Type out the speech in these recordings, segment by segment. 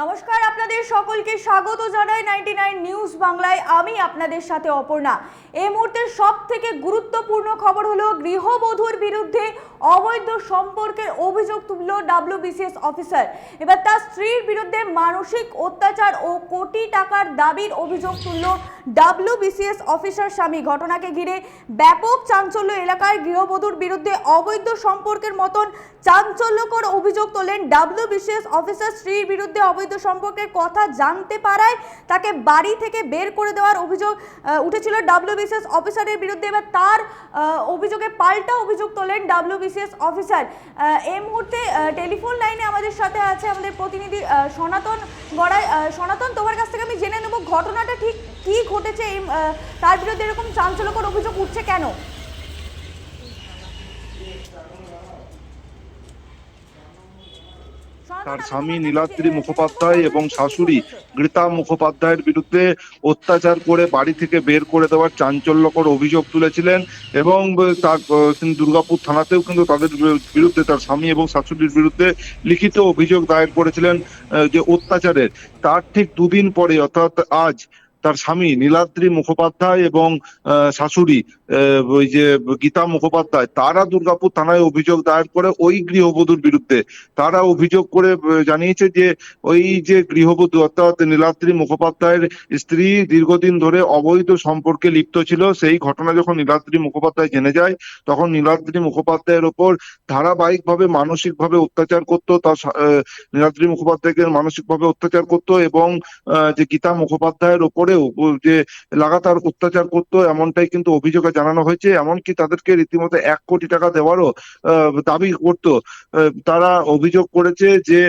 নমস্কার, আপনাদের সকলকে স্বাগত জানাই নাইনটি নাইন নিউজ বাংলায়। আমি আপনাদের সাথে অপর্ণা। এই মুহূর্তে সব থেকে গুরুত্বপূর্ণ খবর হলো গৃহবধূর বিরুদ্ধে অবৈধ সম্পর্কের অভিযোগ তুলল ডাব্লিউবিসিএস অফিসার এবার তার স্ত্রীর বিরুদ্ধে মানসিক অত্যাচার ও কোটি টাকার দাবির অভিযোগ তুলল ডাব্লিউবিসিএস অফিসার স্বামী। ঘটনাকে ঘিরে ব্যাপক চাঞ্চল্য এলাকায় গৃহবধূর বিরুদ্ধে অবৈধ সম্পর্কের মতন চাঞ্চল্যকর অভিযোগ তোলেন ডাব্লিউবিসিএস অফিসার স্ত্রীর বিরুদ্ধে অবৈধ সম্পর্কের কথা জানতে পারায় তাকে বাড়ি থেকে বের করে দেওয়ার অভিযোগ উঠেছিল ডাব্লিউবিসিএস অফিসারের বিরুদ্ধে। এবার তার অভিযোগে পাল্টা অভিযোগ তোলেন ডাব্লিউবিসিএস অফিসার। এই মুহূর্তে টেলিফোন লাইনে আমাদের সাথে আছে আমাদের প্রতিনিধি সনাতন গড়াই। সনাতন, তোমার কাছ থেকে আমি জেনে নেব ঘটনাটা ঠিক কি ঘটেছে তার বিরুদ্ধে এরকম চাঞ্চল্যকর অভিযোগ উঠছে কেন? তার স্বামী নীলাদ্রি মুখোপাধ্যায় এবং শাশুড়ি। গীতা মুখোপাধ্যায়ের বিরুদ্ধে অত্যাচার করে বাড়ি থেকে বের করে দেওয়ার চাঞ্চল্যকর অভিযোগ তুলেছিলেন এবং তার তিনি দুর্গাপুর থানাতেও কিন্তু তাদের বিরুদ্ধে তার স্বামী এবং শাশুড়ির বিরুদ্ধে লিখিত অভিযোগ দায়ের করেছিলেন যে অত্যাচারের তার ঠিক দুদিন পরে অর্থাৎ আজ তার স্বামী নীলাদ্রি মুখোপাধ্যায় এবং শাশুড়ি ওই যে গীতা মুখোপাধ্যায়, তারা দুর্গাপুর থানায় অভিযোগ দায়ের করে ওই গৃহবধূর বিরুদ্ধে। তারা অভিযোগ করে জানিয়েছে যে ওই যে গৃহবধূ অর্থাৎ নীলাদ্রি মুখোপাধ্যায়ের স্ত্রী দীর্ঘদিন ধরে অবৈধ সম্পর্কে লিপ্ত ছিল। সেই ঘটনা যখন নীলাদ্রি মুখোপাধ্যায় জেনে যায়, তখন নীলাদ্রি মুখোপাধ্যায়ের ওপর ধারাবাহিকভাবে মানসিকভাবে অত্যাচার করত, তার নীলাদ্রি মুখোপাধ্যায়কে মানসিকভাবে অত্যাচার করত এবং যে গীতা মুখোপাধ্যায়ের ওপরেও যে লাগাতার অত্যাচার করতো এমনটাই কিন্তু অভিযোগে জানানো হয়েছে, এমনকি তাদেরকে রীতিমতো এক কোটি টাকা দেওয়ারও দাবি করত। তারা অভিযোগ করেছে যে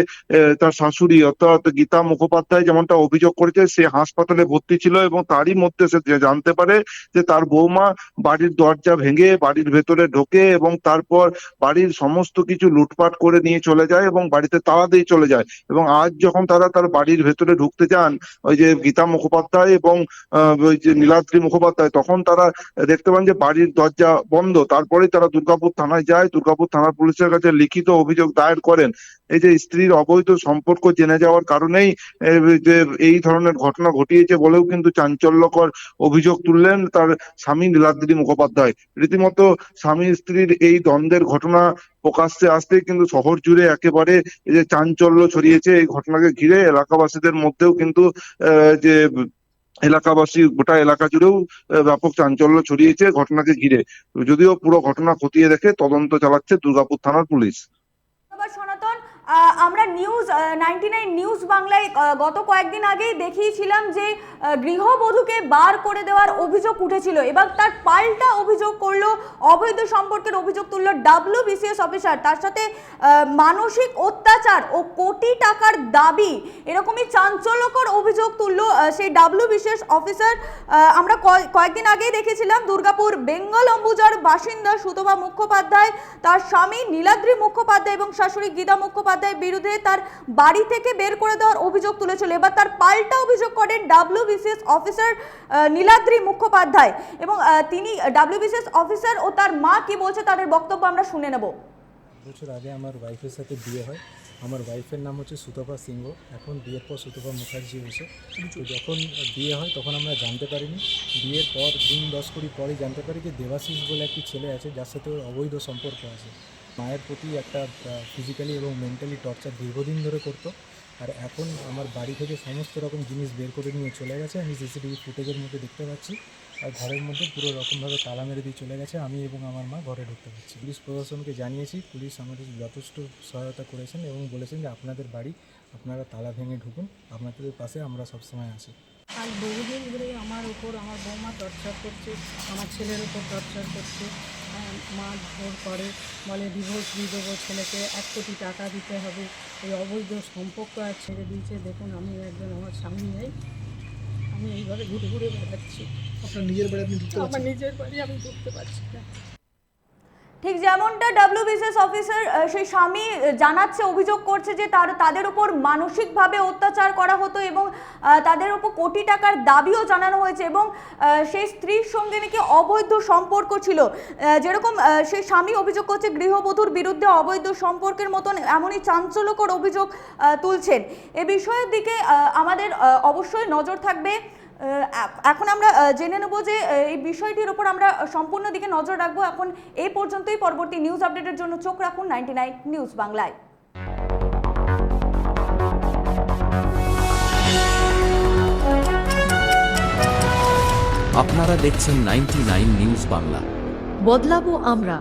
তার শাশুড়ি অর্থাৎ গীতা মুখোপাধ্যায় যেমনটা অভিযোগ করেছে, সে হাসপাতালে ভর্তি ছিল এবং তারই মধ্যে সে জানতে পারে যে তার বৌমা বাড়ির দরজা ভেঙে বাড়ির ভেতরে ঢোকে এবং তারপর বাড়ির সমস্ত কিছু লুটপাট করে নিয়ে চলে যায় এবং বাড়িতে তালা দিয়ে চলে যায় এবং আজ যখন তারা তার বাড়ির ভেতরে ঢুকতে যান, ওই যে গীতা মুখোপাধ্যায় এবং যে নীলাদ্রি মুখোপাধ্যায়, তখন তারা দেখতে পান যে বাড়ির দরজা বন্ধ। তারপরেই তারা দুর্গাপুর থানায় যায়, দুর্গাপুর থানার পুলিশের কাছে লিখিত অভিযোগ দায়ের করেন। এই যে স্ত্রীর অবৈধ সম্পর্ক জেনে যাওয়ার কারণেই এই ধরনের ঘটনা ঘটিয়েছে বলেও কিন্তু চাঞ্চল্যকর অভিযোগ তুললেন তার স্বামী নীলাদ্রি মুখোপাধ্যায়। রীতিমতো স্বামী স্ত্রীর এই দ্বন্দ্বের ঘটনা প্রকাশ্যে আসতে কিন্তু শহর জুড়ে একেবারে যে চাঞ্চল্য ছড়িয়েছে এই ঘটনাকে ঘিরে এলাকাবাসীদের মধ্যেও কিন্তু যে এলাকাবাসী, গোটা এলাকা জুড়েও ব্যাপক চাঞ্চল্য ছড়িয়েছে ঘটনাকে ঘিরে। যদিও পুরো ঘটনা খতিয়ে দেখে তদন্ত চালাচ্ছে দুর্গাপুর থানার পুলিশ। সনাতন আমরা নিউজ নাইনটি নাইন নিউজ বাংলায় গত কয়েকদিন আগেই দেখিয়েছিলাম যে গৃহবধূকে বার করে দেওয়ার অভিযোগ উঠেছিল এবং তার পাল্টা অভিযোগ করল, অবৈধ সম্পর্কের অভিযোগ তুললো ডাব্লিউ বিসিএস অফিসার তার সাথে মানসিক অত্যাচার ও কোটি টাকার দাবি, এরকমই চাঞ্চল্যকর অভিযোগ তুললো সেই ডাব্লিউ বিসিএস অফিসার আমরা কয়- কয়েকদিন আগেই দেখেছিলাম দুর্গাপুর বেঙ্গল অম্বুজার বাসিন্দা সুতপা মুখোপাধ্যায়, তার স্বামী নীলাদ্রি মুখোপাধ্যায় এবং শাশুড়ি গীতা মুখোপাধ্যায়ের বিরুদ্ধে তার বাড়ি থেকে বের করে দেওয়ার অভিযোগ তুলেছিল। এবার তার পাল্টা অভিযোগ করেন ডাব্লিউবিসিএস অফিসার নীলাদ্রি মুখোপাধ্যায় এবং তিনি ডাব্লিউবিসিএস অফিসার ও তার মা কি বলছে তাদের বক্তব্য আমরা শুনে নেব। বছর আগে আমার ওয়াইফের সাথে বিয়ে হয়। আমার ওয়াইফের নাম হচ্ছে সুতপা সিংহ। এখন বিয়ের পর সুতপা মুখার্জি হয়েছে। যখন বিয়ে হয় তখন আমরা জানতে পারিনি। বিয়ের পর দিন দশ কুড়ি পরে জানতে পারি যে দেবাশিস বলে একটি ছেলে আছে, যার সাথে ওর অবৈধ সম্পর্ক আছে। মায়ের প্রতি একটা ফিজিক্যালি এবং মেন্টালি টর্চার দীর্ঘদিন ধরে করতো। আর এখন আমার বাড়ি থেকে সমস্ত রকম জিনিস বের করে নিয়ে চলে গেছে। আমি সিসিটিভি ফুটেজের মধ্যে দেখতে পাচ্ছি। আর ঘরের মধ্যে পুরো রকমভাবে তালা মেরে দিয়ে চলে গেছে। আমি এবং আমার মা ঘরে ঢুকতে পারছি। পুলিশ প্রশাসনকে জানিয়েছি, পুলিশ আমাদের যথেষ্ট সহায়তা করেছেন এবং বলেছেন যে আপনাদের বাড়ি, আপনারা তালা ভেঙে ঢুকুন। আপনাদের পাশে আমরা সবসময় আছি। আর বহুদিন ধরে আমার উপর, আমার বৌমা টর্চার করছে, আমার ছেলের উপর টর্চার করছে। মা ভোর করে বলে ডিভোর্স দিয়ে দেবো ছেলেকে এক কোটি টাকা দিতে হবে। এই অবৈধ সম্পর্ক আর ছেড়ে দিয়েছে। দেখুন আমি একজন আমার স্বামী নেই আমি এইভাবে ঘুরে ঘুরে বেড়াচ্ছি। আপনার নিজের বাড়ি আপনি আমার নিজের বাড়ি আমি ঢুকতে পারছি না। ঠিক যেমনটা ডাব্লিউবিসিএস অফিসার সেই স্বামী জানাচ্ছে, অভিযোগ করছে যে তার, তাদের উপর মানসিকভাবে অত্যাচার করা হতো এবং তাদের উপর কোটি টাকার দাবিও জানানো হয়েছে এবং সেই স্ত্রীর সঙ্গে নাকি অবৈধ সম্পর্ক ছিল। যেরকম সেই স্বামী অভিযোগ করছে গৃহবধূর বিরুদ্ধে অবৈধ সম্পর্কের মতন এমনই চাঞ্চল্যকর অভিযোগ তুলছেন। এ বিষয়ের দিকে আমাদের অবশ্যই নজর থাকবে। এখন আমরা জেনে নেব যে এই বিষয়টির উপর আমরা সম্পূর্ণ দিকে নজর রাখব। এখন এই পর্যন্তই পরবর্তী নিউজ আপডেটের জন্য চোখ রাখুন নাইনটি নাইন নিউজ বাংলায়। আপনারা দেখছেন নাইনটি নিউজ বাংলা। বদলাবো আমরা।